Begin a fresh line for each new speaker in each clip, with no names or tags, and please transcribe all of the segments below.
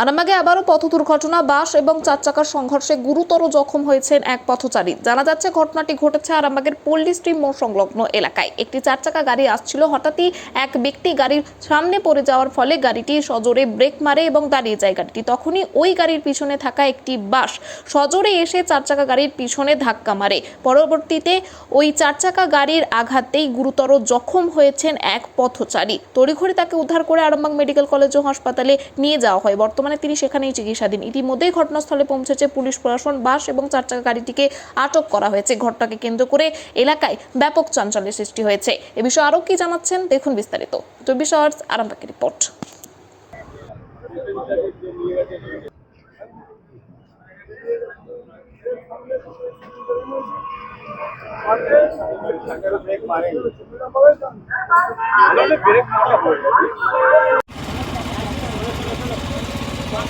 আরামবাগে আবারও পথ দুর্ঘটনা, বাস এবং চার চাকার সংঘর্ষে গুরুতর জখম হয়েছেন এক পথচারী। জানা যাচ্ছে ঘটনাটি ঘটেছে আরামবাগের পল্লী স্ট্রিম মোড় সংলগ্ন এলাকায়। একটি চার চাকা গাড়ি আসছিল, হঠাৎই এক ব্যক্তি গাড়ির সামনে পড়ে যাওয়ার ফলে গাড়িটি সজোরে ব্রেক মারে এবং দাঁড়িয়ে যায় গাড়িটি। তখনই ওই গাড়ির পিছনে থাকা একটি বাস সজোরে এসে চার চাকা গাড়ির পিছনে ধাক্কা মারে। পরবর্তীতে ওই চার চাকা গাড়ির আঘাতেই গুরুতর জখম হয়েছেন এক পথচারী। তড়িঘড়ি তাকে উদ্ধার করে আরামবাগ মেডিকেল কলেজ ও হাসপাতালে নিয়ে যাওয়া হয়। বর্তমানে তিনি সেখানেই চিকিৎসাধীন। ইতিমধ্যেই ঘটনাস্থলে পৌঁছেছে পুলিশ প্রশাসন, বাস এবং চার চাকা গাড়িটিকে আটক করা হয়েছে। ঘটনাকে কেন্দ্র করে এলাকায় ব্যাপক চাঞ্চল্যের সৃষ্টি হয়েছে। এ বিষয়ে আরও কি জানাচ্ছেন দেখুন বিস্তারিত। চব্বিশ আওয়ার্স আরামবাগের রিপোর্ট।
এই একটু সরে যাও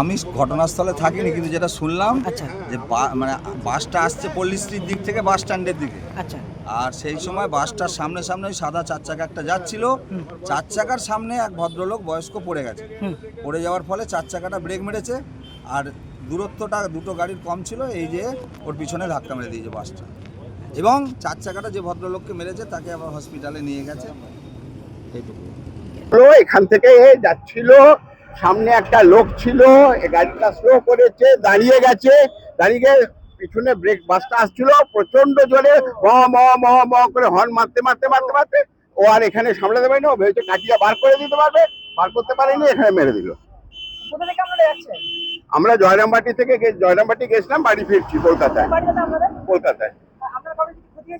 আমি ঘটনাস্থলে থাকিনি কিন্তু যেটা শুনলাম
আচ্ছা।
যে মানে বাসটা আসছে পল্লীশ্রীর দিক থেকে বাস স্ট্যান্ডের দিকে।
আচ্ছা।
আর সেই সময় বাসটার সামনে সামনে ওই সাদা চার চাকা একটা যাচ্ছিল। চার চাকার সামনে এক ভদ্রলোক বয়স্ক পড়ে গেছে। পড়ে যাওয়ার ফলে চার চাকাটা ব্রেক মেরেছে। আর দূরত্বটা দুটো গাড়ির কম ছিল এই যে ওর পিছনে ধাক্কা মেরে দিয়েছে বাসটা এবং চার চাকাটা যে ভদ্রলোককে মেরেছে তাকে আবার হসপিটালে নিয়ে গেছে। এইটুকু।
এখান থেকে যাচ্ছিল সামনে একটা লোক ছিল গাড়িটা স্লো করেছে দাঁড়িয়ে গেছে দাঁড়িয়ে পিছনে ব্রেক বাসটা আসছিল প্রচণ্ড জোরে ম ম ম ম করে হর্ন মারতে মারতে মারতে মারতে ও আর এখানে সামলাতে পারেনি ও ভেবেছে কাটিয়ে বার করে দিতে পারবে বার করতে পারেনি এখানে মেরে দিল। আমরা জয়রামবাটি থেকে জয়রামবাটি গেছিলাম বাড়ি ফিরছি কলকাতায়। কলকাতায়।
ক্ষতি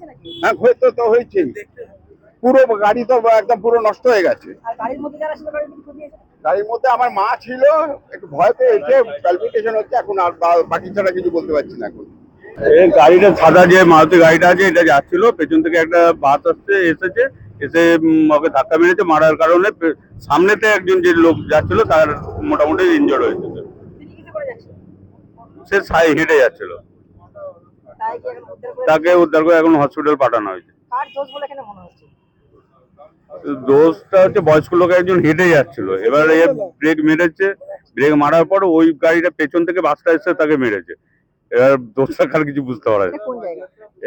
হ্যাঁ হয়তো তো হয়েছে পুরো গাড়ি তো একদম পুরো নষ্ট হয়ে গেছে।
গাড়ির মধ্যে
আমার মা ছিল একটু ভয় পেয়েছে ক্যালকুলেশন হচ্ছে এখন আর বাকি ছাড়া কিছু বলতে পারছি না এখন।
এই গাড়িটা সাদা যে মারুতি গাড়িটা আছে এটা যাচ্ছিল পেছন থেকে একটা বাস আসছে এসেছে এসে ওকে ধাক্কা মেরেছে মারার কারণে সামনেতে একজন যে লোক যাচ্ছিল তার মোটামুটি ইনজোর্ড হয়েছে। সে সাই হেঁটে যাচ্ছিল। তাকে উদ্ধার করে এখন হসপিটাল পাঠানো হয়েছে। দোষটা হচ্ছে বয়স্ক লোক একজন হেঁটে যাচ্ছিল। এবার এ ব্রেক মেরেছে। ব্রেক মারার পর ওই গাড়িটা পেছন থেকে বাসটা এসে তাকে মেরেছে। এবার দোষটা কার কিছু বুঝতে পারা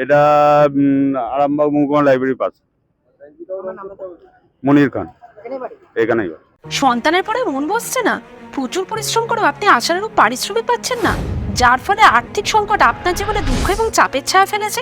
এটা
আরামবাগ মহকুমা লাইব্রেরির পাশে। মনির খান। এখানেই
সন্তানের পরে মন বসছে না। প্রচুর পরিশ্রম করেও আপনি আশানুরূপ পারিশ্রমিক পাচ্ছেন না। যার ফলে আর্থিক সংকট আপনার জীবনে দুঃখ এবং চাপের ছায়া ফেলেছে।